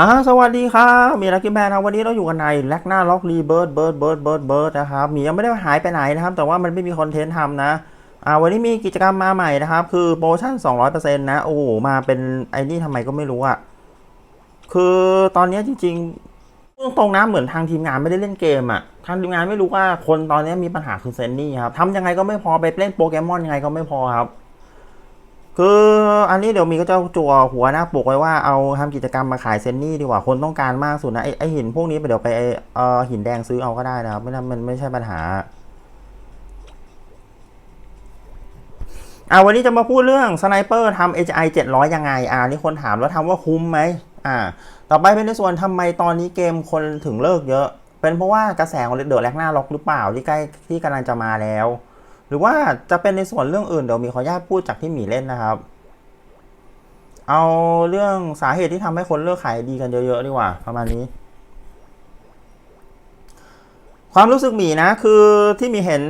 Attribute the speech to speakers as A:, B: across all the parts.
A: ฮะสวัสดีครับมีลักกี้แมนนะวันนี้เราอยู่กันในแลกหน้าล็อกรีเบิร์ดเบิร์ดเบิร์ดเบิร์ดเบิร์ดนะครับมียังไม่ได้หายไปไหนนะครับ แต่ว่ามันไม่มีคอนเทนต์ทำนะอ่าวันนี้มีกิจกรรมมาใหม่นะครับ คือโปรชั่น 200%นะโอ้โหมาเป็นไอ้นี่ทำไมก็ไม่รู้อะคือตอนนี้จริงๆตรงๆนะเหมือนทางทีมงานไม่ได้เล่นเกมอะทางทีมงานไม่รู้ว่าคนตอนนี้มีปัญหาคือเซนนี่ครับทำยังไงก็ไม่พอไปเล่นโปเกมอนยังไงก็ไม่พอครับ คืออันนี้เดี๋ยวมีก็จะจั่วหัวหน้าปกไว้ว่าเอาทำกิจกรรมมาขายเซนนี่ดีกว่าคนต้องการมากสุดนะไอไอหินพวกนี้ไปเดี๋ยวไปไอเออหินแดงซื้อเอาก็ได้นะครับไม่นมันไม่ใช่ปัญหาอ่าวันนี้จะมาพูดเรื่องสไนเปอร์ทำ HI 700 ยังไงอ่านี่คนถามแล้วทำว่าคุ้มไหมอ่า ต่อไปเป็นในส่วนทำไมตอนนี้เกมคนถึงเลิกเยอะ เป็นเพราะว่ากระแสของเดอะแลกหน้าล็อกหรือเปล่าที่ใกล้ที่กำลังจะมาแล้ว หรือว่าจะเป็นในส่วนเรื่องอื่นเดี๋ยวมีขออนุญาตพูดจากที่หมีเล่นนะครับ เอาเรื่องสาเหตุที่ทำให้คนเลิกขายดีกันเยอะๆดีกว่าประมาณนี้ ความรู้สึกหมีนะคือที่หมีเห็น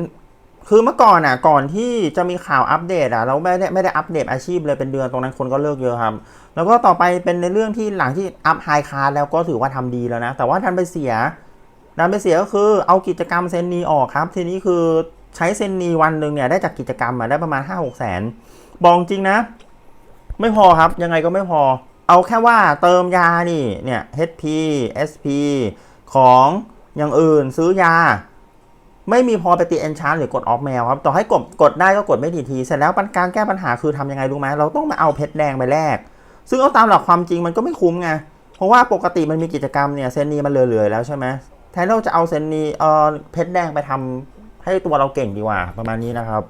A: คือเมื่อก่อนอะก่อนที่จะมีข่าวอัปเดตอะเราไม่ได้ไม่ได้อัปเดตอาชีพเลยเป็นเดือนตรงนั้นคนก็เลิกเยอะครับ แล้วก็ต่อไปเป็นในเรื่องที่หลังที่อัพไฮคาร์แล้วก็ถือว่าทำดีแล้วนะ แต่ว่าทันไปเสียดันไปเสียก็คือเอากิจกรรมเซนนีออกครับ ทีนี้คือ ใช้เซนนีวันหนึ่งเนี่ยได้จากกิจกรรมมาได้ประมาณ 5 6 แสน บอกจริงนะ ไม่พอครับยังไงก็ไม่พอ เอาแค่ว่าเติมยานี่เนี่ย HP SP ของอย่างอื่นซื้อยา ไม่มีพอไปตีเอนชาร์หรือกดออฟแมวครับ ต่อให้กดกดได้ก็กดไม่ทีที เสร็จแล้วการแก้ปัญหาคือทำยังไงรู้ไหมเราต้องมาเอาเพชรแดงไปแลกซึ่งเอาตามหลักความจริงมันก็ไม่คุ้มไงเพราะว่าปกติมันมีกิจกรรมเนี่ยเซนนีมันเหลือๆแล้วใช่ไหมแทนเราจะเอาเซนนีเอ่อเพชรแดงไปทำ ให้ตัวเราเก่งดีกว่าประมาณนี้นะครับ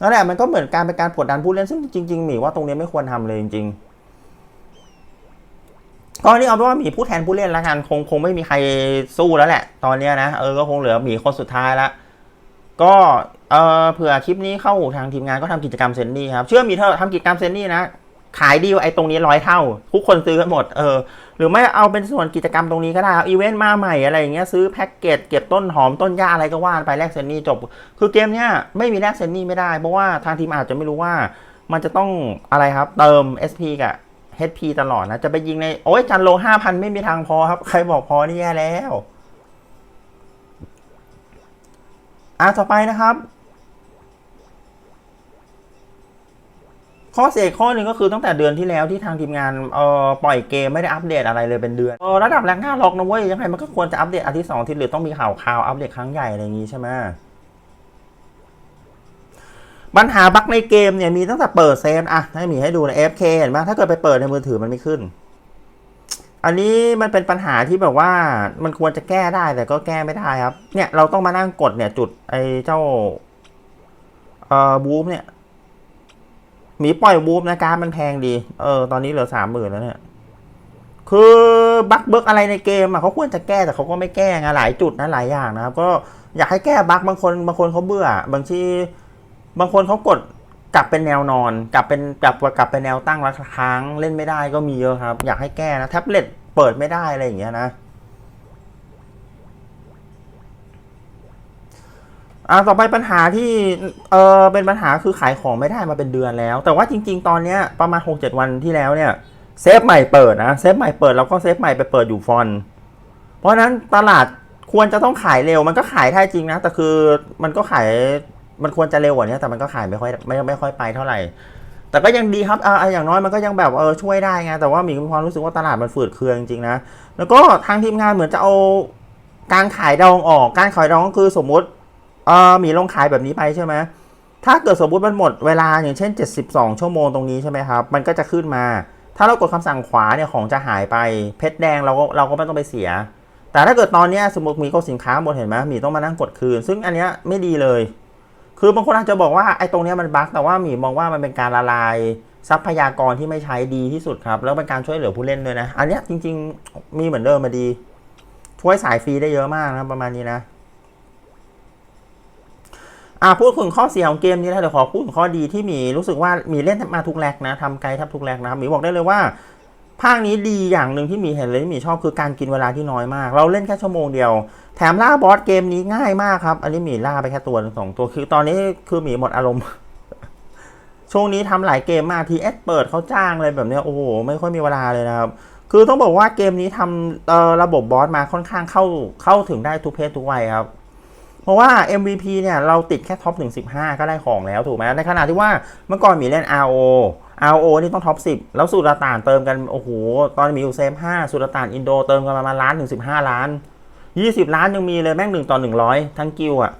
A: นั่นแหละมันก็เหมือนการเป็นการกดดันผู้เล่นซึ่งจริงๆหมีว่าตรงนี้ไม่ควรทำเลยจริงๆก็นี่เอาเป็นว่าหมีผู้แทนผู้เล่นแล้วกันคงคงไม่มีใครสู้แล้วแหละ ตอนนี้นะเออก็คงเหลือหมีคนสุดท้ายละก็เออเผื่อคลิปนี้เข้าทางทีมงานก็ทำกิจกรรมเซนนี่ครับเชื่อมีเธอทำกิจกรรมเซนนี่นะ ขายดีกว่าไอ้ตรงนี้ร้อยเท่า ทุกคนซื้อกันหมดเออหรือไม่เอาเป็นส่วนกิจกรรมตรงนี้ก็ได้ครับอีเวนต์มาใหม่อะไรอย่างเงี้ยซื้อแพ็กเกจเก็บต้นหอมต้นหญ้าอะไรก็ว่าไปแลกเซนนี่จบ คือเกมเนี้ยไม่มีแลกเซนนี่ไม่ได้ เพราะว่าทางทีมอาจจะไม่รู้ว่ามันจะต้องอะไรครับ เติม SP กับ HP ตลอดนะ จะไปยิงใน โอ้ยจันโลห้าพันไม่มีทางพอครับ ใครบอกพอนี่แย่แล้ว อะต่อไปนะครับ ข้อเสียข้อหนึ่งก็คือตั้งแต่เดือนที่แล้วที่ทางทีมงานเอ่อปล่อยเกมไม่ได้อัปเดตอะไรเลยเป็นเดือนเออระดับแรงหน้าล็อกนะเว้ยยังไงมันก็ควรจะอัปเดตอาทิตย์สองอาทิตย์หรือต้องมีข่าวข่าวอัปเดตครั้งใหญ่อะไรอย่างงี้ใช่ไหมปัญหาบั๊กในเกมเนี่ยมีตั้งแต่เปิดเซฟอะให้มีให้ดูใน FK เห็นไหมถ้าเกิดไปเปิดในมือถือมันไม่ขึ้น อันนี้มันเป็นปัญหาที่แบบว่ามันควรจะแก้ได้แต่ก็แก้ไม่ได้ครับ เนี่ยเราต้องมานั่งกดเนี่ยจุดไอ้เจ้าเอ่อบูมเนี่ย หมีปล่อยวูฟนะการมันแพงดี เออ ตอนนี้เหลือสามหมื่นแล้วเนี่ย คือบั๊กเบิกอะไรในเกมอะเขาควรจะแก้แต่เขาก็ไม่แก้ไงหลายจุดนะหลายอย่างนะครับ ก็อยากให้แก้บั๊กบางคนบางคนเขาเบื่อ บางทีบางคนเขากดกลับเป็นแนวนอน กลับเป็นกลับกลับเป็นแนวตั้งแล้วค้างเล่นไม่ได้ก็มีเยอะครับ อยากให้แก้นะแท็บเล็ตเปิดไม่ได้อะไรอย่างเงี้ยนะ อ่าต่อไปปัญหาที่เออเป็นปัญหาคือขายของไม่ได้มาเป็นเดือนแล้ว แต่ว่าจริง ๆ ตอนเนี้ยประมาณ 6-7 วันที่แล้วเนี่ยเซฟใหม่เปิดนะเซฟใหม่เปิดแล้วก็เซฟใหม่ไปเปิดอยู่ฟอน เพราะนั้นตลาดควรจะต้องขายเร็วมันก็ขายได้จริงนะ แต่คือมันก็ขายมันควรจะเร็วกว่านี้แต่มันก็ขายไม่ค่อยไม่ไม่ค่อยไปเท่าไหร่ แต่ก็ยังดีครับอ่าอย่างน้อยมันก็ยังแบบเออช่วยได้ไงแต่ว่ามีความรู้สึกว่าตลาดมันฝืดเคืองจริงๆนะแล้วก็ทางทีมงานเหมือนจะเอาการขายดองออก การขายดองก็คือสมมติ เออมีลงขายแบบนี้ไปใช่ไหมถ้าเกิดสมมุติมันหมดเวลาอย่างเช่น 72 ชั่วโมงตรงนี้ใช่ไหมครับ มันก็จะขึ้นมา ถ้าเรากดคำสั่งขวาเนี่ยของจะหายไป เพชรแดงเราก็เราก็ไม่ต้องไปเสีย แต่ถ้าเกิดตอนเนี้ยสมมติมีก็สินค้าหมดเห็นไหมมีต้องมานั่งกดคืน ซึ่งอันนี้ไม่ดีเลย คือบางคนอาจจะบอกว่าไอ้ตรงเนี้ยมันบั๊กแต่ว่ามีมองว่ามันเป็นการละลายทรัพยากรที่ไม่ใช้ดีที่สุดครับ แล้วเป็นการช่วยเหลือผู้เล่นด้วยนะ อันนี้จริง ๆ มีเหมือนเดิมมาดี ช่วยสายฟรีได้เยอะมากนะประมาณนี้นะ อ่าพูดถึงข้อเสียของเกมนี้นะเดี๋ยวขอพูดถึงข้อดีที่มีรู้สึกว่ามีเล่นมาทุกแลกนะทำไกลแทับทุกแลกนะครับมีบอกได้เลยว่าภาคนี้ดีอย่างหนึ่งที่มีเห็นเลยที่มีชอบคือการกินเวลาที่น้อยมาก เราเล่นแค่ชั่วโมงเดียว แถมล่าบอสเกมนี้ง่ายมากครับ อันนี้มีล่าไปแค่ตัวหนึ่งสองตัวคือตอนนี้คือมีหมดอารมณ์ช่วงนี้ทำหลายเกมมากทีเอสเปิดเขาจ้างเลยแบบเนี้ยโอ้โหไม่ค่อยมีเวลาเลยนะครับคือต้องบอกว่าเกมนี้ทำเอ่อระบบบอสมาค่อนข้างเข้าเข้าถึงได้ทุกเพศทุกวัยครับ เพราะว่า MVP เนี่ยเราติดแค่ท็อปถึง15 ก็ได้ของแล้วถูกไหมในขณะที่ว่าเมื่อก่อนมีเล่น RO RO นี่ต้องท็อป 10 แล้วสุรต่านเติมกัน โอ้โห ตอนมีอยู่เซฟ5สุรต่านอินโดเติมกันประมาณล้านถึง 15 ล้าน 20 ล้านยังมีเลยแม่งหนึ่งต่อ 100 ทั้งกิวอะ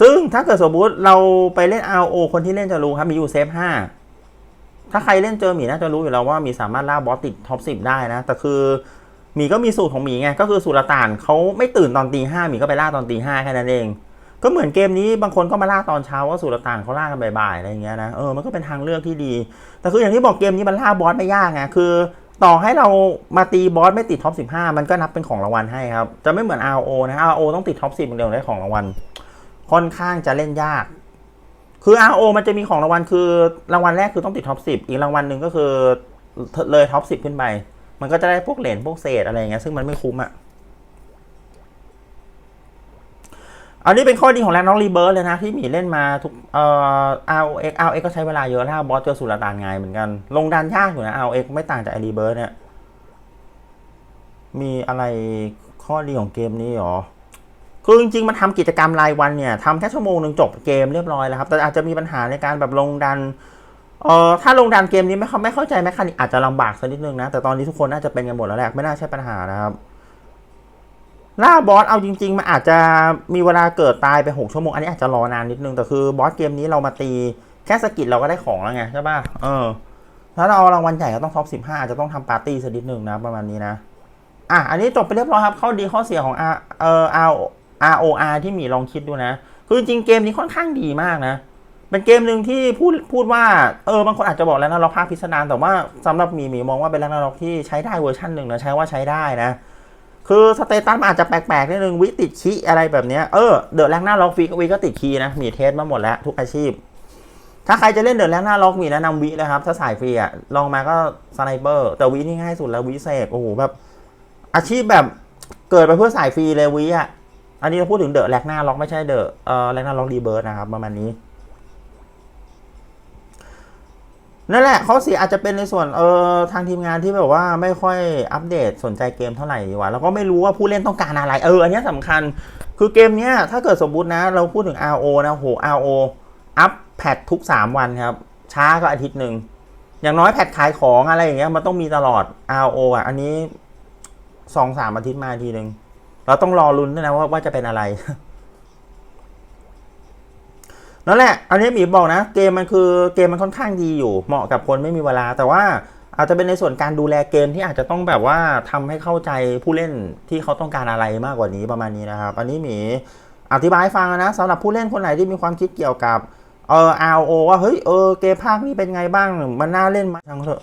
A: ซึ่งถ้าเกิดสมมติเราไปเล่น RO คนที่เล่นจะรู้ครับ มีอยู่เซฟ5ถ้าใครเล่นเจอหมีน่าจะรู้อยู่แล้วว่ามีสามารถล่าบอสติดท็อป10 ได้นะ แต่คือ หมีก็มีสูตรของหมีไงก็คือสุรต่านเขาไม่ตื่นตอนตีห้าหมีก็ไปล่าตอนตีห้าแค่นั้นเอง ก็เหมือนเกมนี้บางคนก็มาล่าตอนเช้าว่าสุรต่านเขาล่ากันบ่ายๆอะไรอย่างเงี้ยนะเออมันก็เป็นทางเลือกที่ดี แต่คืออย่างที่บอกเกมนี้มันล่าบอสไม่ยากไงคือ ต่อให้เรามาตีบอสไม่ติดท็อป15 มันก็นับเป็นของรางวัลให้ครับจะไม่เหมือน RO นะ RO ต้องติดท็อป10มันเดียวได้ของรางวัลค่อนข้างจะเล่นยากคือ RO มันจะมีของรางวัลคือรางวัลแรกคือต้องติดท็อป10 อีกรางวัลหนึ่งก็คือเลยท็อป10 ขึ้นไป มันก็จะได้พวกเหรียญพวกเศษอะไรอย่างเงี้ยซึ่งมันไม่คุ้มอะอันนี้เป็นข้อดีของแรงน้องรีเบิร์เลยนะ ที่หมีเล่นมาทุกเอ่อ ROX ROX ก็ใช้เวลาเยอะแล้วบอสเจอสุรตานไงเหมือนกัน ลงดันยากอยู่นะ ROX ไม่ต่างจากไอรีเบิร์เนี่ย มีอะไรข้อดีของเกมนี้หรอ คือจริงๆ มันทำกิจกรรมรายวันเนี่ยทำแค่ชั่วโมงหนึ่งจบเกมเรียบร้อยแล้วครับ แต่อาจจะมีปัญหาในการแบบลงดัน เอ่อถ้าลงดันเกมนี้ไม่เข้าไม่เข้าใจแมคคานิกอาจจะลำบากสักนิดนึงนะ แต่ตอนนี้ทุกคนน่าจะเป็นกันหมดแล้วแหละไม่น่าใช่ปัญหานะครับล่าบอสเอาจริง ๆมันอาจจะมีเวลาเกิดตายไป6ชั่วโมงอันนี้อาจจะรอนานนิดนึงแต่คือบอสเกมนี้เรามาตีแค่สกิลเราก็ได้ของแล้วไงใช่ป่ะเออถ้าเราเอารางวัลใหญ่ก็ต้องท็อป15อาจจะต้องทำปาร์ตี้สักนิดนึงนะประมาณนี้นะอะอันนี้จบไปเรียบร้อยครับข้อดีข้อเสียของ R เอ่อ R ROR ที่มีลองคิดดูนะ คือจริงเกมนี้ค่อนข้างดีมากนะ เป็นเกมหนึ่งที่พูดพูดว่าเออบางคนอาจจะบอกแล้วนะล็อกภาคพิสดารแต่ว่าสำหรับมีมีมองว่าเป็นแล้วนะล็อกที่ใช้ได้เวอร์ชันหนึ่งนะใช้ว่าใช้ได้นะ คือสเตตัสมันอาจจะแปลกๆนิดนึงวิติดคีอะไรแบบเนี้ยเออเดอะแรงหน้าล็อกวีกวีก็ติดคีนะมีเทสมาหมดแล้วทุกอาชีพ ถ้าใครจะเล่นเดอะแรงหน้าล็อกมีแนะนำวิเลยครับ ถ้าสายฟรีอะลองมาก็สไนเปอร์แต่วินี่ง่ายสุดแล้ววิเศษโอ้โหแบบอาชีพแบบเกิดไปเพื่อสายฟรีเลยวิอะอันนี้เราพูดถึงเดอะแรงหน้าล็อกไม่ใช่เดอะเอ่อแรงหน้าล็อกรีเบิร์นะครับประมาณนี้ นั่นแหละข้อเสียอาจจะเป็นในส่วนเออทางทีมงานที่แบบว่าไม่ค่อยอัปเดตสนใจเกมเท่าไหร่ดีกว่าแล้วก็ไม่รู้ว่าผู้เล่นต้องการอะไรเอออันนี้ยสำคัญ คือเกมเนี้ยถ้าเกิดสมมุตินะ เราพูดถึง RO นะโห RO อัปแพททุก 3 วันครับ ช้าก็อาทิตย์หนึ่งอย่างน้อยแพทขายของอะไรอย่างเงี้ยมันต้องมีตลอด RO อะอันนี้สองสามอาทิตย์มาทีหนึ่งเราต้องรอลุ้นนะว่าว่าจะเป็นอะไร นั่นแหละ อันนี้หมีบอกนะ เกมมันคือเกมมันค่อนข้างดีอยู่ เหมาะกับคนไม่มีเวลา แต่ว่าอาจจะเป็นในส่วนการดูแลเกมที่อาจจะต้องแบบว่าทำให้เข้าใจผู้เล่นที่เขาต้องการอะไรมากกว่านี้ประมาณนี้นะครับ อันนี้หมีอธิบายฟังนะสำหรับผู้เล่นคนไหนที่มีความคิดเกี่ยวกับเออ RO ว่าเฮ้ยเออเกมภาคนี้เป็นไงบ้างมันน่าเล่นไหมาช่งเถอะ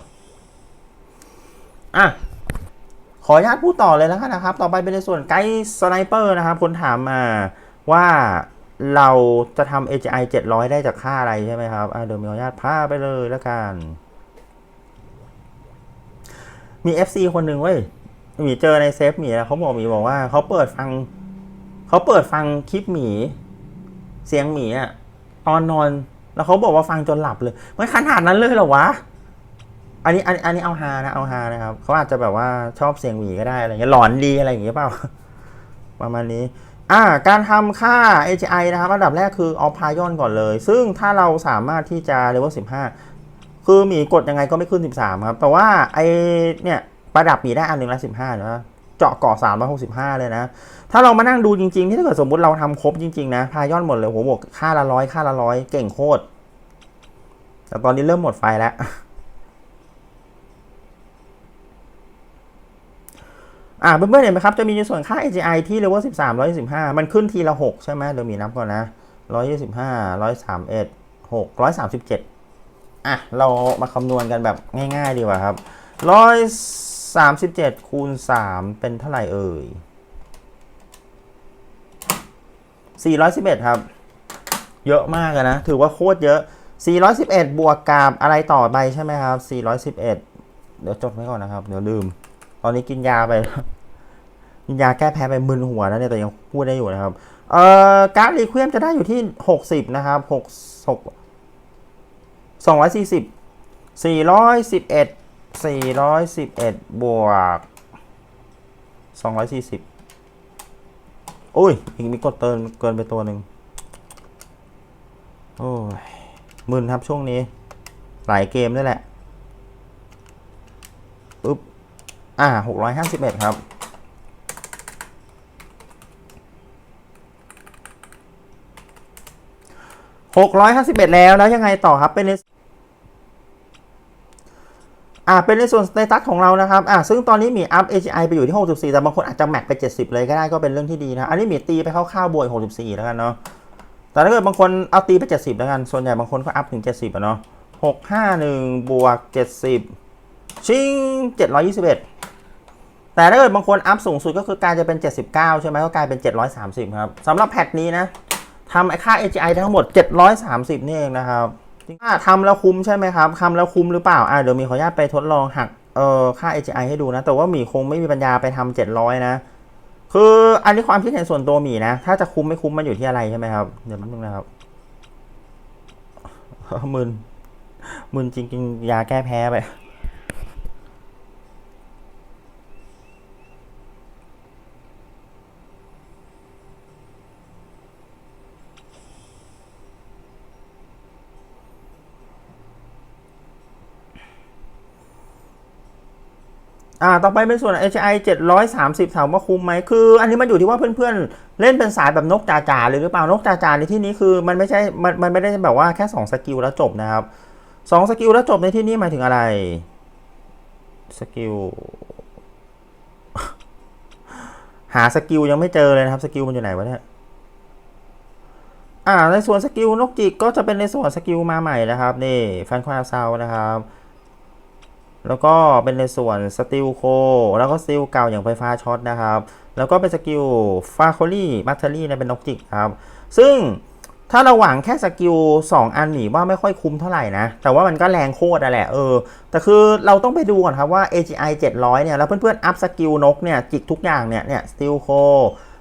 A: อะขออนุญาตพูดต่อเลยแล้วกันนะครับ ต่อไปเป็นในส่วนไกด์สไนเปอร์นะครับคนถามมาว่า เราจะทำ AGI 700 ได้จากค่าอะไรใช่ไหมครับเดี๋ยวมีอนุญาตพาไปเลยแล้วกัน มี FC คนหนึ่งเว้ย มีเจอในเซฟหมีแล้วเขาบอกมีบอกว่าเขาเปิดฟัง เขาเปิดฟังคลิปหมี เสียงหมีอะตอนนอน แล้วเขาบอกว่าฟังจนหลับเลยไม่ขนาดนั้นเลยเหรอวะ อันนี้อันอันนี้เอาฮานะเอาฮานะครับเขาอาจจะแบบว่าชอบเสียงหมีก็ได้อะไรเงี้ยหลอนดีอะไรอย่างเงี้ยเปล่าประมาณนี้ อ่าการทำค่า AGI นะครับอันดับแรกคือเอาพายอนก่อนเลย ซึ่งถ้าเราสามารถที่จะเลเวล15 คือหมีกดยังไงก็ไม่ขึ้น 13 ครับ แต่ว่าไอเนี่ยประดับหมีได้อันหนึ่งละ15นะเจาะเกาะ365 เลยนะ ถ้าเรามานั่งดูจริงๆ ที่ถ้าเกิดสมมติเราทำครบจริง ๆ นะ พายอนหมดเลยโหบวกค่าละร้อยค่าละร้อยเก่งโคตรแต่ตอนนี้เริ่มหมดไฟแล้ว อ่าเพื่อนๆเห็นไหมครับ จะมีในส่วนค่า AGI ที่เลเวล13 125มันขึ้นทีละ 6 ใช่ไหมเดี๋ยวมีนับก่อนนะ 125 131หกร้อยสามสิบเจ็ดอะ เรามาคำนวณกันแบบง่ายๆดีกว่าครับร้อยสามสิบเจ็ดคูณสามเป็นเท่าไหร่เอ่ยสี่ร้อยสิบเอ็ดครับ เยอะมากนะ ถือว่าโคตรเยอะ 411 บวกกับอะไรต่อไปใช่ไหมครับ 411 เดี๋ยวจดไว้ก่อนนะครับ เดี๋ยวลืม ตอนนี้กินยาไป กินยาแก้แพ้ไปมึนหัวแล้วเนี่ยแต่ยังพูดได้อยู่นะครับ เอ่อการ์ดรีเควมจะได้อยู่ที่60นะครับ6 240 411 411บสี่ร้อยสิบเอ็ดสี่ร้อยสิบเอ็ดบวก240อุ้ยอีกมีกดเติมเกินไปตัวหนึ่งโอ้ยมึนครับช่วงนี้ หลายเกมด้วยแหละอึ๊บ อ่าหกร้อยห้าสิบเอ็ดครับ หกร้อยห้าสิบเอ็ดแล้วแล้วยังไงต่อครับเป็นในอ่าเป็นในส่วนสเตตัสของเรานะครับอ่าซึ่งตอนนี้มีอัพ AGI ไปอยู่ที่ 64 แต่บางคนอาจจะแม็กไป 70 เลยก็ได้ก็เป็นเรื่องที่ดีนะ อันนี้มีตีไปคร่าวๆบวก64 แล้วกันเนาะแต่ถ้าเกิดบางคนเอาตีไป 70 แล้วกัน ส่วนใหญ่บางคนก็อัพถึง 70อะเนาะ651บวก70 ชิง721 แต่ถ้าเกิดบางคนอัพสูงสุดก็คือกลายจะเป็น 79 ใช่ไหมก็กลายเป็น 730 ครับสำหรับแพทนี้นะทำไอค่า AGI ทั้งหมด 730 นี่เองนะครับถ้าทำแล้วคุ้มใช่ไหมครับทำแล้วคุ้มหรือเปล่าอ่าเดี๋ยวมีขออนุญาตไปทดลองหักเอ่อค่า AGI ให้ดูนะ แต่ว่าหมีคงไม่มีปัญญาไปทำ700 นะ คืออันนี้ความคิดเห็นส่วนตัวหมีนะ ถ้าจะคุ้มไม่คุ้มมันอยู่ที่อะไรใช่ไหมครับ เดี๋ยวมันนึงนะครับมึนมึนจริงกินยาแก้แพ้ไป อ่าต่อไปเป็นส่วน HI 730 ถามว่าคุ้มไหมคือ อันนี้มันอยู่ที่ว่าเพื่อนๆ เล่นเป็นสายแบบนกจ่าๆเลยหรือเปล่านกจ่าๆในที่นี้คือมันไม่ใช่มันมันไม่ได้แบบว่าแค่ 2 สกิลแล้วจบนะครับ 2 สกิลแล้วจบในที่นี้หมายถึงอะไรสกิลหาสกิลยังไม่เจอเลยนะครับสกิลมันอยู่ไหนวะเนี่ยอ่าในส่วนสกิลนกจิกก็จะเป็นในส่วนสกิลมาใหม่นะครับนี่แฟนควาซาวนะครับ แล้วก็เป็นในส่วนสติลโค แล้วก็สติลเก่าอย่างไฟฟ้าช็อตนะครับ แล้วก็เป็นสกิลฟาโคลี่บัตเตอรี่เนี่ยเป็นนกจิกครับ ซึ่งถ้าเราหวังแค่สกิล2อันหนีว่าไม่ค่อยคุ้มเท่าไหร่นะ แต่ว่ามันก็แรงโคตรอะแหละเออ แต่คือเราต้องไปดูก่อนครับว่า AGI 700 เนี่ย แล้วเพื่อนๆ อัพสกิลนกเนี่ย จิกทุกอย่างเนี่ย เนี่ยสติลโค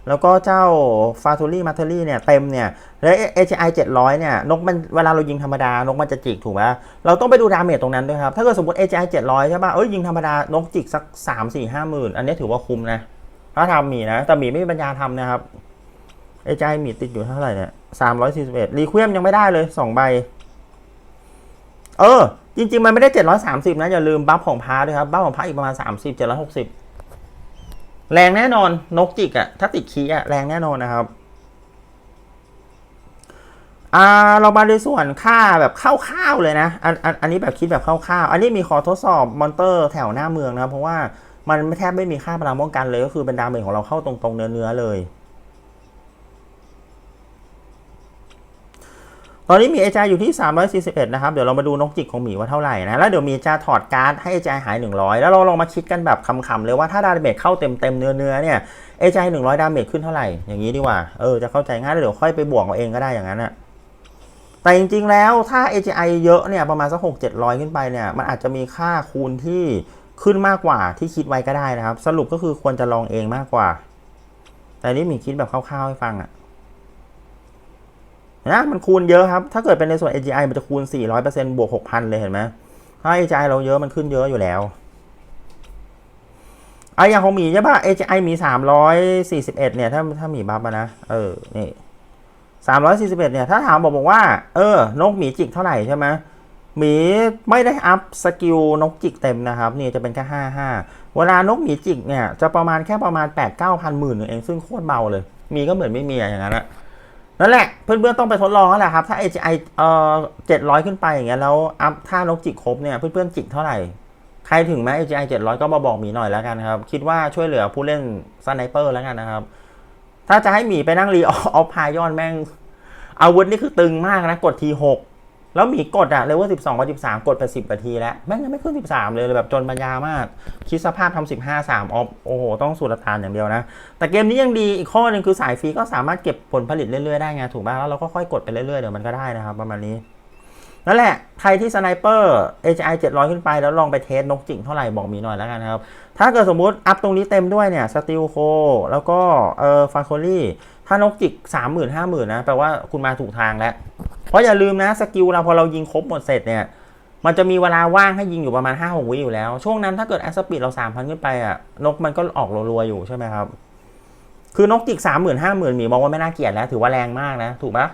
A: แล้วก็เจ้าฟา t ูรี่มัตเตอรี่เนี่ยเต็มเนี่ยแล้ว AGI 700 เนี่ยนกมันเวลาเรายิงธรรมดานกมันจะจิกถูกไหมเราต้องไปดูดาเมจตรงนั้นด้วยครับ ถ้าเกิดสมมติ AGI 700 ใช่ป่ะเอ้ยยิงธรรมดานกจิกสัก 3 4 5หมื่นอันนี้ถือว่าคุ้มนะ ถ้าทำมีนะ แต่มีไม่มีปัญญาทำนะครับ AGI หมีติดอยู่เท่าไหร่เนี่ย341รีเควมยังไม่ได้เลย 2 ใบ เออ จริง ๆ มันไม่ได้ 730 นะอย่าลืมบัฟของพาด้วยครับบัฟของพาอีกประมาณ 30 760 แรงแน่นอนนกจิกอะถ้าติดคีอะแรงแน่นอนนะครับอ่าเรามาในส่วนค่าแบบคร่าวๆเลยนะอันอันอันนี้แบบคิดแบบคร่าวๆ อันนี้มีขอทดสอบมอนเตอร์แถวหน้าเมืองนะครับ เพราะว่ามันแทบไม่มีค่าพลังป้องกันเลยก็คือเป็นดาเมจของเราเข้าตรงๆเนื้อๆเลย ตอนนี้มีเอจาอยู่ที่ 341 นะครับ เดี๋ยวเรามาดูนกจิกของหมีว่าเท่าไหร่นะ แล้วเดี๋ยวมีจะถอดการ์ดให้เอจาหาย 100 แล้วเราลองมาคิดกันแบบคำๆเลยว่าถ้าดาเมจเข้าเต็มๆเนื้อๆเนี่ยเอจา100ดาเมจขึ้นเท่าไหร่ อย่างนี้ดีกว่า เออ จะเข้าใจง่ายแล้วเดี๋ยวค่อยไปบวกเอาเองก็ได้อย่างนั้นอะแต่จริงๆแล้วถ้า AGI เยอะเนี่ยประมาณสัก6 700ขึ้นไปเนี่ยมันอาจจะมีค่าคูณที่ขึ้นมากกว่าที่คิดไว้ก็ได้นะครับ สรุปก็คือควรจะลองเองมากกว่า แต่นี่มีคิดแบบคร่าวๆให้ฟังอะ นะมันคูณเยอะครับ ถ้าเกิดเป็นในส่วน AGI มันจะคูณ 400%บวก 6,000 เลยเห็นไหมถ้า AGI เราเยอะมันขึ้นเยอะอยู่แล้วไอ้อย่างของหมีใช่ป่ะ AGI มี 341 เนี่ยถ้าถ้าหมีบัฟนะ เออ นี่341 เนี่ย ถ้าถามบอกบอกว่า เออ นกหมีจิกเท่าไหร่ใช่ไหมหมีไม่ได้อัพสกิลนกจิกเต็มนะครับ นี่จะเป็นแค่ 55 เวลานกหมีจิกเนี่ย จะประมาณแค่ประมาณ 8 9 0 0 0หมื่นเอง ซึ่งโคตรเบาเลย มีก็เหมือนไม่มีอย่างนั้นอะ นั่นแหละ เพื่อนๆต้องไปทดลองแล้วแหละครับ ถ้า AGI เอ่อ700 ขึ้นไปอย่างเงี้ยแล้วอัพท่านกจิกครบเนี่ยเพื่อนๆจิกเท่าไหร่ใครถึงแม้ AGI 700 ก็มาบอกหมีหน่อยแล้วกันครับ คิดว่าช่วยเหลือผู้เล่นสไนเปอร์แล้วกันนะครับ ถ้าจะให้หมีไปนั่งรีออฟพายอนแม่งอาวุธนี่คือตึงมากนะ กดทีหก แล้วหมีกดอะเลเวลสิบสองกับสิบสามกดไปสิบนาทีแล้วแม่งยังไม่ขึ้นสิบสามเลยแบบจนปัญญามาก คิดสภาพทำสิบห้าสามออฟโอ้โห ต้องสูตรทานอย่างเดียวนะ แต่เกมนี้ยังดีอีกข้อหนึ่งคือสายฟรีก็สามารถเก็บผลผลิตเรื่อยๆได้ไงถูกป่ะแล้วเราก็ค่อยกดไปเรื่อยๆเดี๋ยวมันก็ได้นะครับประมาณนี้นั่นแหละ ใครที่สไนเปอร์ HI 700 ขึ้นไปแล้วลองไปเทสนกจิ่งเท่าไหร่บอกมีหน่อยแล้วกันนะครับ ถ้าเกิดสมมุติอัพตรงนี้เต็มด้วยเนี่ยสติลโคแล้วก็เออฟาโคลี่ ถ้านกจิก30,000 50,000นนะแปลว่าคุณมาถูกทางแล้ว เพราะอย่าลืมนะสกิลเราพอเรายิงครบหมดเสร็จเนี่ย มันจะมีเวลาว่างให้ยิงอยู่ประมาณ5-6วิอยู่แล้ว ช่วงนั้นถ้าเกิดแอสปีดเรา3,000ขึ้นไปอะนกมันก็ออกรัวๆอยู่ใช่ไหมครับ คือนกจิก30,000 50,000หมื่นมีมองว่าไม่น่าเกลียดแล้ว ถือว่าแรงมากนะถูกปะ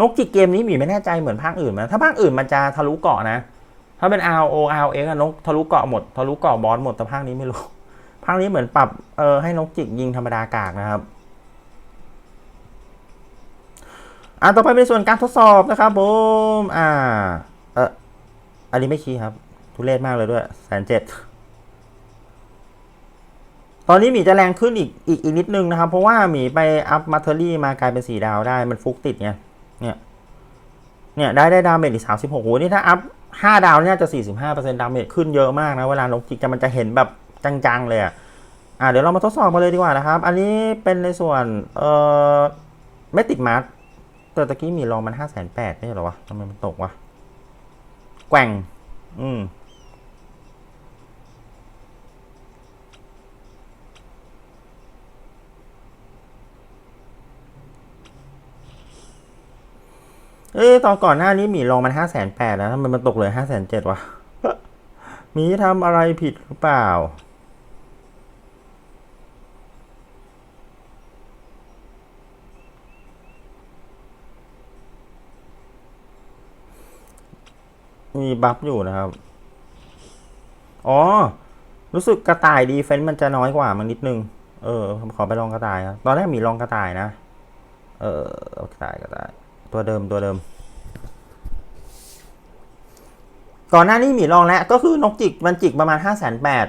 A: นกจิกเกมนี้หมีไม่แน่ใจเหมือนภาคอื่นไหมถ้าภาคอื่นมันจะทะลุเกาะนะ ถ้าเป็น R O R X อะนกทะลุเกาะหมดทะลุเกาะบอสหมดแต่ภาคนี้ไม่รู้ ภาคนี้เหมือนปรับเออให้นกจิกยิงธรรมดากากนะครับอ่าต่อไปเป็นส่วนการทดสอบนะครับผมอ่า เอออันนี้ไม่ชี้ครับ ทุเรศมากเลยด้วยแสนเจ็ดตอนนี้หมีจะแรงขึ้นอีกอีกอีกนิดนึงนะครับ เพราะว่าหมีไปอัพมาเทอรี่มากลายเป็นสีดาวได้มันฟุกติดไงเนี่ยเนี่ยได้ได้ดาเมจอีกสามสิบหกโหนี่ถ้าอัพห้าดาวเนี่ยจะสี่สิบห้าเปอร์เซ็นต์ดาเมจขึ้นเยอะมากนะ เวลานกจิกจะมันจะเห็นแบบ จังๆเลยอะอ่าเดี๋ยวเรามาทดสอบมาเลยดีกว่านะครับ อันนี้เป็นในส่วนเอ่อไม่ติดมาร์แต่ตะกี้มีลองมันห้าแสนแปดไม่ใช่เหรอวะทำไมมันตกวะแกว่ง อืมเอ้ยตอนก่อนหน้านี้หมีลองมันห้าแสนแปดแล้วทำไมมันตกเลยห้าแสนเจ็ดวะหมีทำอะไรผิดหรือเปล่า มีบัฟอยู่นะครับ อ๋อ รู้สึกกระต่ายดีเฟนต์มันจะน้อยกว่ามันนิดนึง เออ ขอไปลองกระต่ายครับ ตอนแรกมีลองกระต่ายนะ เออกระต่ายกระต่าย ตัวเดิมตัวเดิม ก่อนหน้านี้มีลองแล้ว ก็คือนกจิกมันจิกประมาณห้าแสนแปด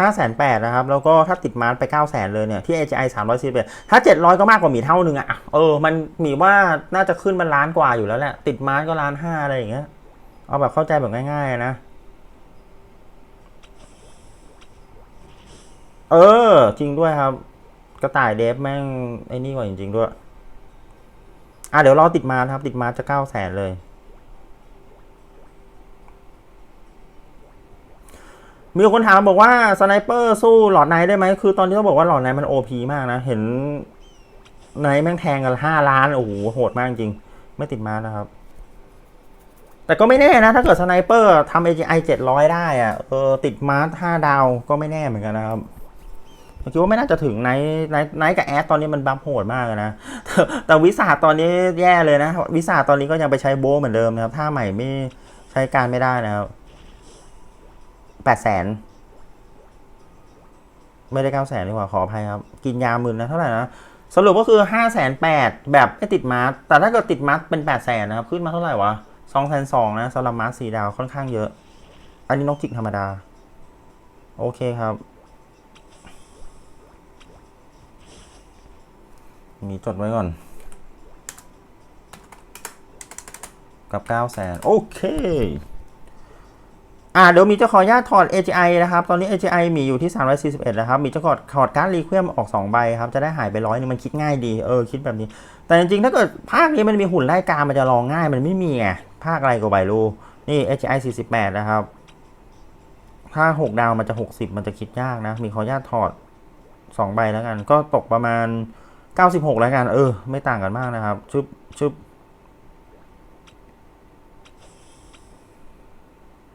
A: ห้าแสนแปดนะครับ แล้วก็ถ้าติดมาร์ไปเก้าแสนเลยเนี่ย ที่ AGI สามร้อยสิบเอ็ดถ้าเจ็ดร้อยก็มากกว่าหมีเท่านึงอะเออ มันหมีว่าน่าจะขึ้นมันล้านกว่าอยู่แล้วแหละ ติดมาร์ก็ล้านห้าอะไรอย่างเงี้ย เอาแบบเข้าใจแบบง่ายๆนะ เออ จริงด้วยครับ กระต่ายเดฟแม่งไอ้นี่กว่าจริง ๆ ด้วย อะเดี๋ยวรอติดมาครับ ติดมาจะเก้าแสนเลย มีคนถามบอกว่าสไนเปอร์สู้หลอดไนได้ไหมคือตอนนี้ต้องบอกว่าหลอดไนมันโอพีมากนะ เห็นไนแม่งแทงกันห้าล้าน โอ้โหโหดมากจริง ไม่ติดมานะครับ แต่ก็ไม่แน่นะ ถ้าเกิดสไนเปอร์ทำ AGI 700 ได้อะเออติดมาร์ท5ดาวก็ไม่แน่เหมือนกันนะครับผมคิดว่าไม่น่าจะถึงไนท์ไนท์ไนท์กับแอดตอนนี้มันบัฟโหดมากนะแต่แต่วิสาตอนนี้แย่เลยนะ วิสาตอนนี้ก็ยังไปใช้โบว์เหมือนเดิมนะครับ ถ้าใหม่ไม่ใช้การไม่ได้นะครับแปดแสนไม่ได้เก้าแสนดีกว่าขออภัยครับ กินยาหมื่นนะเท่าไหร่นะสรุปก็คือห้าแสนแปดแบบไม่ติดมาร์ทแต่ถ้าเกิดติดมาร์ทเป็นแปดแสนนะครับ ขึ้นมาเท่าไหร่วะ สองแสนสองนะสำหรับมาร์ทสีดาวค่อนข้างเยอะ อันนี้นกจิกธรรมดา โอเคครับ มีจดไว้ก่อน กับ9 0 0แสนโอเค อ่าเดี๋ยวมีเจะขออนุญาตถอด AGI นะครับ ตอนนี้ AGI มีอยู่ที่ 341 นะครับ มีเจะถอดถอดการ์ดรีเควมออก 2 ใบครับ จะได้หายไปร้อยนึงมันคิดง่ายดี เออ คิดแบบนี้ แต่จริงๆ ถ้าเกิดภาคนี้มันมีหุ่นไล่กา มันจะลองง่าย มันไม่มีไง ภาคอะไรก็ไม่รู้ นี่ AGI 48 นะครับ ถ้า 6 ดาวมันจะ 60 มันจะคิดยากนะ มีขอญาตถอด 2 ใบแล้วกัน ก็ตกประมาณ 96 แล้วกัน เออ ไม่ต่างกันมากนะครับ ชึบชึบ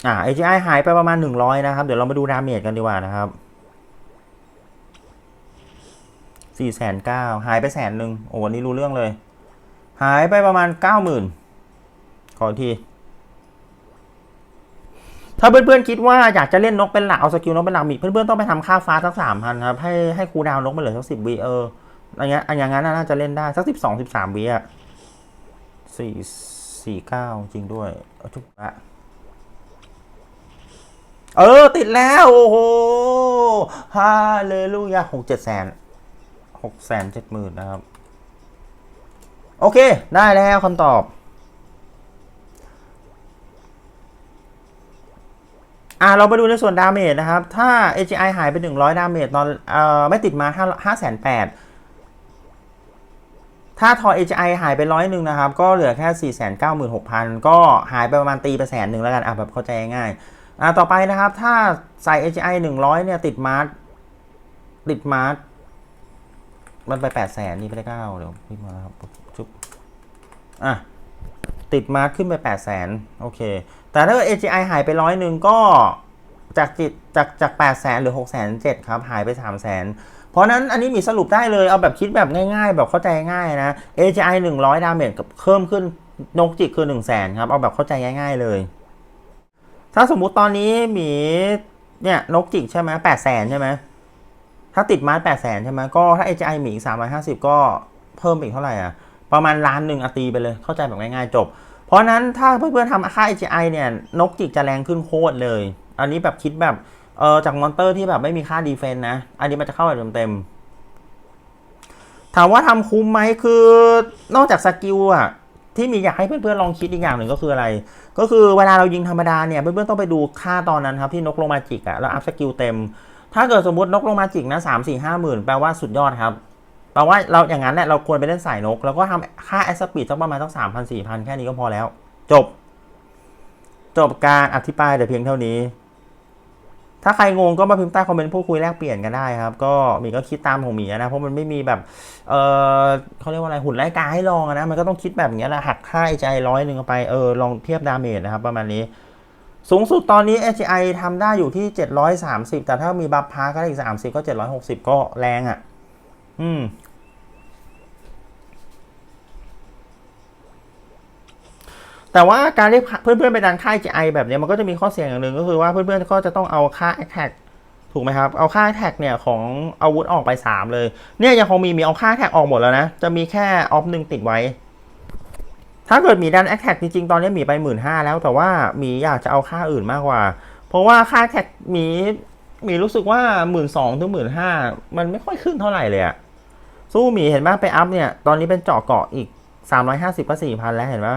A: อ่า AGI หายไปประมาณ 100 นะครับ เดี๋ยวเรามาดูดาเมจกันดีกว่านะครับ4 9 0 0 0หายไปแสนหนึ่งโอ้วันนี้รู้เรื่องเลย หายไปประมาณ 90,000 ขออีกที ถ้าเพื่อนๆคิดว่าอยากจะเล่นนกเป็นหลักเอาสกิลนกเป็นหลักมีเพื่อนๆต้องไปทำค่าฟ้าสักสามพันครับ ให้ให้ครูดาวนกไปเหลือสักสิบวิเอออันนี้อันอย่างนั้นน่าจะเล่นได้สักสิบสองสิบสามวิอะสี่สี่เก้าจริงด้วยเอาทุกละเออ ติดแล้วโอ้โหฮาเลลูยาหกเจ็ดแสนหกแสนเจ็ดหมื่นนะครับ โอเค ได้แล้วคำตอบ อะเราไปดูในส่วนดาเมจนะครับ ถ้า AGI หายไป 100 ดาเมจตอนเอ่อไม่ติดมา5 5 8 0 0ถ้าทอ AGI หายไปร้อยหนึ่งนะครับ ก็เหลือแค่ 4 9 6 0 0 0 ก็หายไปประมาณตีไปแสนหนึ่งแล้วกันอะแบบเข้าใจง่ายอะต่อไปนะครับ ถ้าใส่ AGI 100 เนี่ยติดมาร์ติดมาร์มันไป 8 0 0แสนนี่ไปได้เก้าเดี๋ยวพี่มาครับชุบอะติดมาร์ขึ้นไป 8 0 0แสนโอเค แต่ถ้าเกิด AGI หายไปร้อยหนึ่งก็จากจิตจากจาก8 0 0แสนหรือ6 0 0 0 0ครับ หายไป3 0 0แสนเพราะนั้นอันนี้มีสรุปได้เลย เอาแบบคิดแบบง่ายๆ แบบเข้าใจง่ายนะ AGI 100 ดาเมจกับเพิ่มขึ้นนกจิกคือ1 0 0 0 0แสนครับ เอาแบบเข้าใจง่ายๆเลย ถ้าสมมุติตอนนี้หมีเนี่ยนกจิกใช่ไหม8 0 0แสนใช่ไหมถ้าติดมาร์8 0 0แสนใช่ไหมก็ถ้า AGI หมี350ก็เพิ่มอีกเท่าไหร่อะประมาณล้านหนึ่งอตีไปเลยเข้าใจแบบง่ายๆจบ เพราะนั้นถ้าเพื่อนๆทำค่า AGI เนี่ย นกจิกจะแรงขึ้นโคตรเลย อันนี้แบบคิดแบบเออจากมอนเตอร์ที่แบบไม่มีค่าดีเฟนต์นะ อันนี้มันจะเข้าแบบเต็มๆถามว่าทำคุ้มไหมคือนอกจากสกิลอะที่มีอยากให้เพื่อนๆลองคิดอีกอย่างหนึ่งก็คืออะไร ก็คือเวลาเรายิงธรรมดาเนี่ยเพื่อนๆต้องไปดูค่าตอนนั้นครับที่นกลงมาจิกอะแล้วอัพสกิลเต็ม ถ้าเกิดสมมตินกลงมาจิกนะสามสี่ห้าหมื่นแปลว่าสุดยอดครับ แปลว่าเราอย่างนั้นเนี่ยเราควรไปเล่นสายนก แล้วก็ทำค่าแอสปีดสักประมาณสักสามพันสี่พันแค่นี้ก็พอแล้ว จบ จบการอธิบายแต่เพียงเท่านี้ ถ้าใครงงก็มาพิมพ์ใต้คอมเมนต์พูดคุยแลกเปลี่ยนกันได้ครับ ก็มีก็คิดตามของหมีนะ เพราะมันไม่มีแบบ เออเขาเรียกว่าอะไรหุ่นไร้กาให้ลองนะ มันก็ต้องคิดแบบนี้แหละหักค่าใจร้อยหนึ่งไปเออลองเทียบดาเมจนะครับ ประมาณนี้สูงสุดตอนนี้ HI ทำได้อยู่ที่ 730 แต่ถ้ามีบัฟพาก็ได้อีก 30 ก็ 760 ก็แรงอะ อืม แต่ว่าการที่เพื่อนๆไปดันค่า HI แบบนี้มันก็จะมีข้อเสียอย่างหนึ่งก็คือว่าเพื่อนๆก็จะต้องเอาค่า attack ถูกไหมครับ เอาค่า attack เนี่ยของอาวุธออกไป 3 เลย เนี่ยยังคงมีมีเอาค่า attack ออกหมดแล้วนะ จะมีแค่ออฟหนึ่งติดไว้ ถ้าเกิดมีดัน attack จริงๆ ตอนนี้มีไปหมื่นห้าแล้ว แต่ว่ามีอยากจะเอาค่าอื่นมากกว่า เพราะว่าค่า attack มีมีรู้สึกว่าหมื่นสองถึงหมื่นห้ามันไม่ค่อยขึ้นเท่าไหร่เลยอะสู้มีเห็นไหมไปอัพเนี่ย ตอนนี้เป็นเจาะเกาะอีก350ก็4,000แล้วเห็นไหม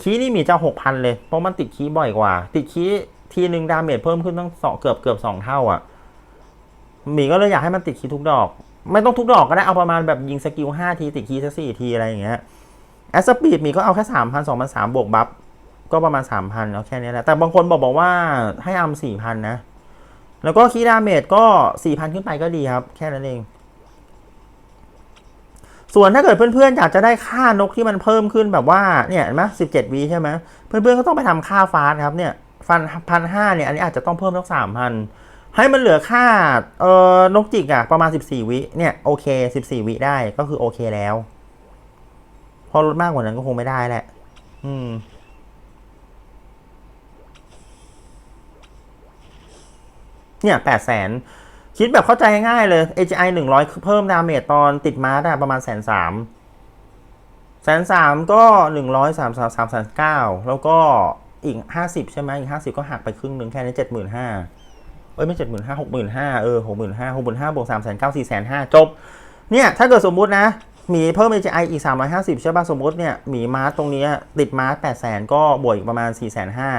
A: คีนี่มีจะ6,000เลย เพราะมันติดคีบ่อยกว่า ติดคีทีหนึ่งดาเมจเพิ่มขึ้นตั้งสองเกือบเกือบสองเท่าอะหมีก็เลยอยากให้มันติดคีทุกดอก ไม่ต้องทุกดอกก็ได้เอาประมาณแบบยิงสกิล5ทีติดคีสักสี่ทีอะไรอย่างเงี้ยแอสปีดมีก็เอาแค่3,000 2,003บวกบัฟก็ประมาณ3,000แล้วแค่นี้แหละ แต่บางคนบอกบอกว่าให้อัม4,000นนะ แล้วก็คีดาเมจก็4,000ขึ้นไปก็ดีครับ แค่นั้นเอง ส่วนถ้าเกิดเพื่อนๆอยากจะได้ค่านกที่มันเพิ่มขึ้นแบบว่าเนี่ยเห็นไหมสิบเจ็ดวีใช่ไหมเพื่อนๆก็ต้องไปทำค่าฟาสครับเนี่ยฟันพันห้าเนี่ยอันนี้อาจจะต้องเพิ่มสักสามพันให้มันเหลือค่าเอ่อนกจิกอะประมาณสิบสี่วิเนี่ยโอเคสิบสี่วิได้ก็คือโอเคแล้ว พอลดมากกว่านั้นก็คงไม่ได้แหละ อืม เนี่ยแปดแสน คิดแบบเข้าใจง่ายเลย AGI 100 คือเพิ่มดาเมจตอนติดมาร์อะประมาณแสนสามแสนสามก็หนึ่งร้อยสามสามสามแสนเก้าแล้วก็อีกห้าสิบใช่ไหมอีกห้าสิบก็หักไปครึ่งหนึ่งแค่นี้เจ็ดหมื่นห้าเอ้ยไม่เจ็ดหมื่นห้าหกหมื่นห้าเออหกหมื่นห้าหกหมื่นห้าบวกสามแสนเก้าสี่แสนห้าจบ เนี่ย ถ้าเกิดสมมุตินะ มีเพิ่ม AGI อีกสามร้อยห้าสิบใช่ป่ะ สมมติเนี่ย มีมาร์ตรงนี้ติดมาร์แปดแสนก็บวกอีกประมาณสี่แสนห้า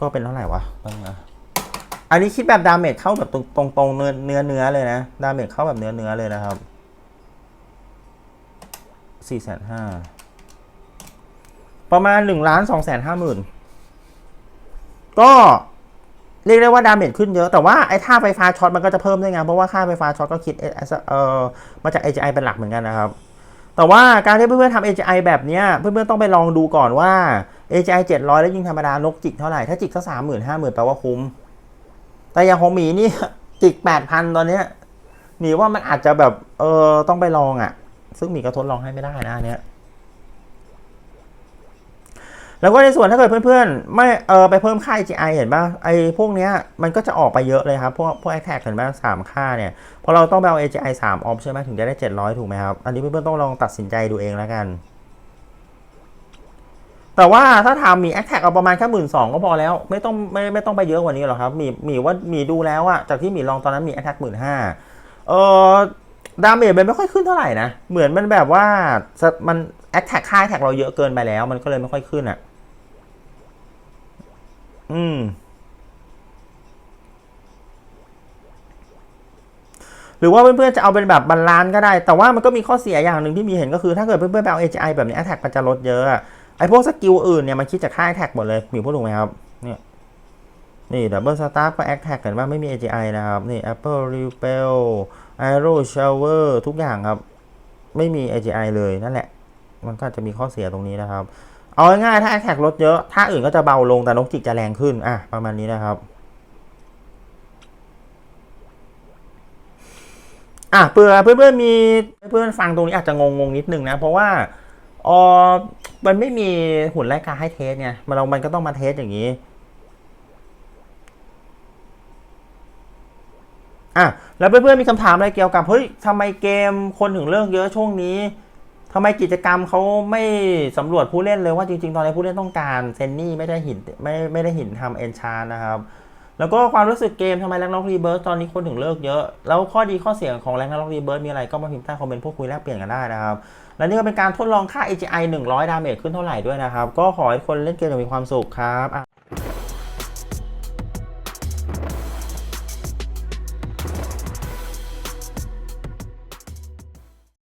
A: ก็เป็นเท่าไหร่วะต้องนะ อันนี้คิดแบบดาเมจเข้าแบบตรงตรงตรงเนื้อเนื้อเนื้อเลยนะ ดาเมจเข้าแบบเนื้อเนื้อเลยนะครับสี่แสนห้าประมาณหนึ่งล้านสองแสนห้าหมื่นก็เรียกได้ว่าดาเมจขึ้นเยอะ แต่ว่าไอ้ท่าไฟฟ้าช็อตมันก็จะเพิ่มด้วยไงเพราะว่าค่าไฟฟ้าช็อตก็คิดเออมาจาก AGI เป็นหลักเหมือนกันนะครับ แต่ว่าการที่เพื่อนๆทำ AGI แบบเนี้ยเพื่อนๆต้องไปลองดูก่อนว่า AGI 700 แล้วยิงธรรมดานกจิกเท่าไหร่ ถ้าจิกสักสามหมื่นห้าหมื่นแปลว่าคุ้ม แต่อย่างของหมีนี่จิกแปดพันตอนเนี้ยหมีว่ามันอาจจะแบบเออต้องไปลองอะ่ะ ซึ่งหมีก็ทดลองให้ไม่ได้นะอันเนี้ยแล้วก็ในส่วนถ้าเกิดเพื่อนๆ ไม่เออไปเพิ่มค่า AGI เห็นป่ะไอ้พวกเนี้ยมันก็จะออกไปเยอะเลยครับ พวกพวก attack เห็นป่ะสามค่าเนี่ยพอเราต้องไปเอา AGI สามออฟใช่ไหมถึงจะได้ 700 ถูกไหมครับ อันนี้เพื่อนๆต้องลองตัดสินใจดูเองแล้วกัน แต่ว่าถ้าทำมีแอคแท็กเอาประมาณแค่หมื่นสองก็พอแล้ว ไม่ต้องไม่ไม่ต้องไปเยอะกว่านี้หรอกครับมีมีว่ามีดูแล้วอะจากที่มีลองตอนนั้นมีแอคแท็กหมื่นห้าเออดาเมจมันไม่ค่อยขึ้นเท่าไหร่นะ เหมือนมันแบบว่ามันแอคแท็กค่ายแท็กเราเยอะเกินไปแล้ว มันก็เลยไม่ค่อยขึ้นอะอืมหรือว่าเพื่อนๆจะเอาเป็นแบบบาลานซ์ก็ได้ แต่ว่ามันก็มีข้อเสียอย่างหนึ่งที่มีเห็นก็คือถ้าเกิดเพื่อนๆไปเอา AGI แบบนี้แอ t แท็กมันจะลดเยอะ ไอพวกสกิลอื่นเนี่ยมันคิดจากค่า attack หมดเลยมีพูดถูกไหมครับเนี่ยนี่ double staff ก็ attack เห็นว่าไม่มี AGI นะครับนี่ apple repel arrow shower ทุกอย่างครับ ไม่มี AGI เลยนั่นแหละ มันก็จะมีข้อเสียตรงนี้นะครับ เอาง่ายๆถ้า attack ลดเยอะท่าอื่นก็จะเบาลงแต่นกจิกจะแรงขึ้นอะประมาณนี้นะครับอะเพื่อเพื่อนๆมีเพื่อนฟังตรงนี้อาจจะงงงนิดนึงนะ เพราะว่าออ มันไม่มีหุ่นไล่กาให้เทสไงมันเรามันก็ต้องมาเทสอย่างนี้อะแล้วเพื่อนๆมีคำถามอะไรเกี่ยวกับเฮ้ยทำไมเกมคนถึงเลิกเยอะช่วงนี้ทำไมกิจกรรมเขาไม่สำรวจผู้เล่นเลยว่าจริงๆ ตอนนี้ผู้เล่นต้องการเซนนี่ไม่ได้หินไม่ไม่ได้หินทำเอนชานนะครับ แล้วก็ความรู้สึกเกมทำไมแรงน็อกรีเบิร์ตตอนนี้คนถึงเลิกเยอะ แล้วข้อดีข้อเสียของแรงน็อกรีเบิร์ตมีอะไรก็มาพิมพ์ใต้คอมเมนต์พูดคุยแลกเปลี่ยนกันได้นะครับและนี่ก็เป็นการทดลองค่า AGI 100 ดาเมจขึ้นเท่าไหร่ด้วยนะครับ ก็ขอให้คนเล่นเกมอย่างมีความสุขครับ